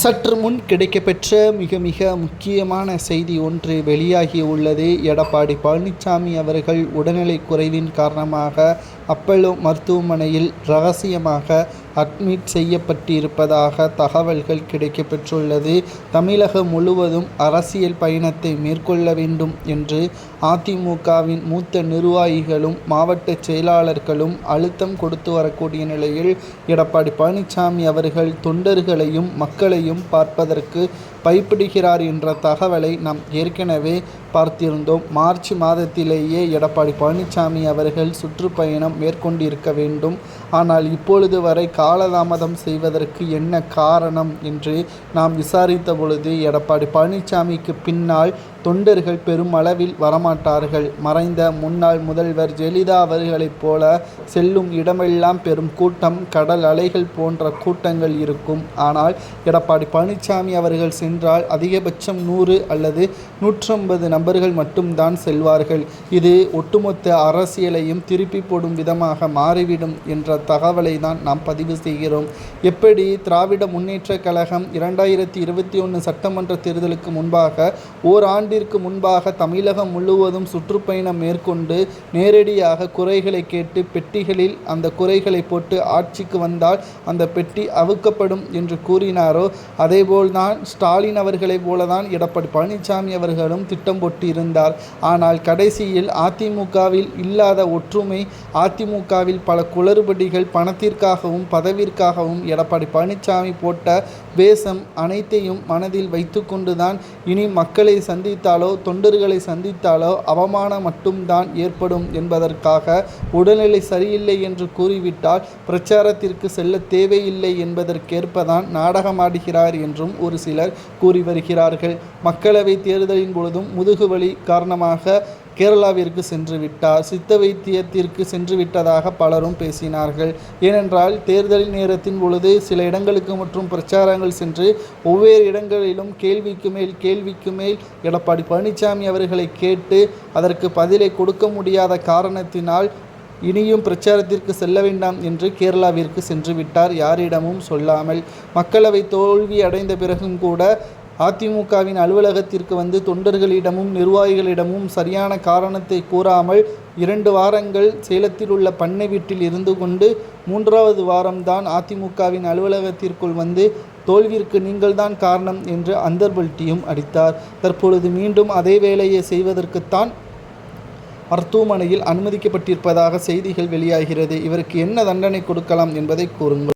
சற்று முன் கிடைக்கப்பெற்ற மிக மிக முக்கியமான செய்தி ஒன்று வெளியாகி உள்ளது. எடப்பாடி பழனிசாமி அவர்கள் உடல்நிலை குறைவின் காரணமாக அப்பல்லோ மருத்துவமனையில் ரகசியமாக அட்மிட் செய்யப்பட்டிருப்பதாக தகவல்கள் கிடைக்கப்பெற்றுள்ளது. தமிழகம் முழுவதும் அரசியல் பயணத்தை மேற்கொள்ள வேண்டும் என்று அதிமுகவின் மூத்த நிர்வாகிகளும் மாவட்ட செயலாளர்களும் அழுத்தம் கொடுத்து வரக்கூடிய நிலையில் எடப்பாடி பழனிசாமி அவர்கள் தொண்டர்களையும் மக்களையும் பார்ப்பதற்கு பைப்பிடுகிறார் என்ற தகவலை நாம் ஏற்கனவே பார்த்திருந்தோம். மார்ச் மாதத்திலேயே எடப்பாடி பழனிசாமி அவர்கள் சுற்றுப்பயணம் மேற்கொண்டிருக்க வேண்டும். ஆனால் இப்பொழுது வரை காலதாமதம் செய்வதற்கு என்ன காரணம் என்று நாம் விசாரித்த பொழுது எடப்பாடி பழனிசாமிக்கு பின்னால் தொண்டர்கள் பெருமளவில் வரமாட்டார்கள். மறைந்த முன்னாள் முதல்வர் ஜெயலலிதா அவர்களைப் போல செல்லும் இடமெல்லாம் பெரும் கூட்டம் கடல் அலைகள் போன்ற கூட்டங்கள் இருக்கும். ஆனால் எடப்பாடி பழனிசாமி அவர்கள் சென்றால் அதிகபட்சம் நூறு அல்லது நூற்றம்பது நபர்கள் மட்டும்தான் செல்வார்கள். இது ஒட்டுமொத்த அரசியலையும் திருப்பி போடும் விதமாக மாறிவிடும் என்ற தகவலை தான் நாம் பதிவு செய்கிறோம். எப்படி திராவிட முன்னேற்றக் கழகம் இரண்டாயிரத்தி இருபத்தி ஒன்று சட்டமன்ற தேர்தலுக்கு முன்பாக ஓராண்டு ஆண்டிற்கு முன்பாக தமிழகம் முழுவதும் சுற்றுப்பயணம் மேற்கொண்டு நேரடியாக குறைகளை கேட்டு பெட்டிகளில் அந்த குறைகளை போட்டு ஆட்சிக்கு வந்தால் அந்த பெட்டி அவுக்கப்படும் என்று கூறினாரோ அதேபோல்தான் ஸ்டாலின் அவர்களைப் போலதான் எடப்பாடி பழனிசாமி அவர்களும் திட்டம் போட்டு இருந்தார் ஆனால் கடைசியில் அதிமுகவில் இல்லாத ஒற்றுமை அதிமுகவில் பல குளறுபடிகள் பணத்திற்காகவும் பதவிற்காகவும் எடப்பாடி பழனிசாமி போட்ட வேஷம் அனைத்தையும் மனதில் வைத்துக்கொண்டுதான் இனி மக்களை சந்தித்தாலோ தொண்டர்களை சந்தித்தாலோ அவமானம் மட்டும்தான் ஏற்படும் என்பதற்காக உடல்நிலை சரியில்லை என்று கூறிவிட்டால் பிரச்சாரத்திற்கு செல்ல தேவையில்லை என்பதற்கேற்பதான் நாடகமாடுகிறார் என்றும் ஒரு சிலர் கூறி வருகிறார்கள். மக்களவை தேர்தலின் பொழுதும் முதுகுவலி காரணமாக கேரளாவிற்கு சென்று விட்டார். சித்த வைத்தியத்திற்கு சென்று விட்டதாக பலரும் பேசினார்கள். ஏனென்றால் தேர்தல் நேரத்தின் பொழுது சில இடங்களுக்கு மற்றும் பிரச்சாரங்கள் சென்று ஒவ்வொரு இடங்களிலும் கேள்விக்கு மேல் கேள்விக்கு மேல் எடப்பாடி பழனிசாமி அவர்களை கேட்டு அதற்கு பதிலை கொடுக்க முடியாத காரணத்தினால் இனியும் பிரச்சாரத்திற்கு செல்ல வேண்டாம் என்று கேரளாவிற்கு சென்று விட்டார். யாரிடமும் சொல்லாமல் மக்களவை தோல்வி அடைந்த பிறகும் கூட அதிமுகவின் அலுவலகத்திற்கு வந்து தொண்டர்களிடமும் நிர்வாகிகளிடமும் சரியான காரணத்தை கூறாமல் இரண்டு வாரங்கள் சேலத்தில் உள்ள பண்ணை வீட்டில் இருந்து கொண்டு மூன்றாவது வாரம்தான் அதிமுகவின் அலுவலகத்திற்குள் வந்து தோல்விற்கு நீங்கள்தான் காரணம் என்று அந்தர்பல்ட்டியும் அடித்தார். தற்பொழுது மீண்டும் அதே வேலையை செய்வதற்குத்தான் மருத்துவமனையில் அனுமதிக்கப்பட்டிருப்பதாக செய்திகள் வெளியாகிறது. இவருக்கு என்ன தண்டனை கொடுக்கலாம் என்பதை கூறுங்கள்.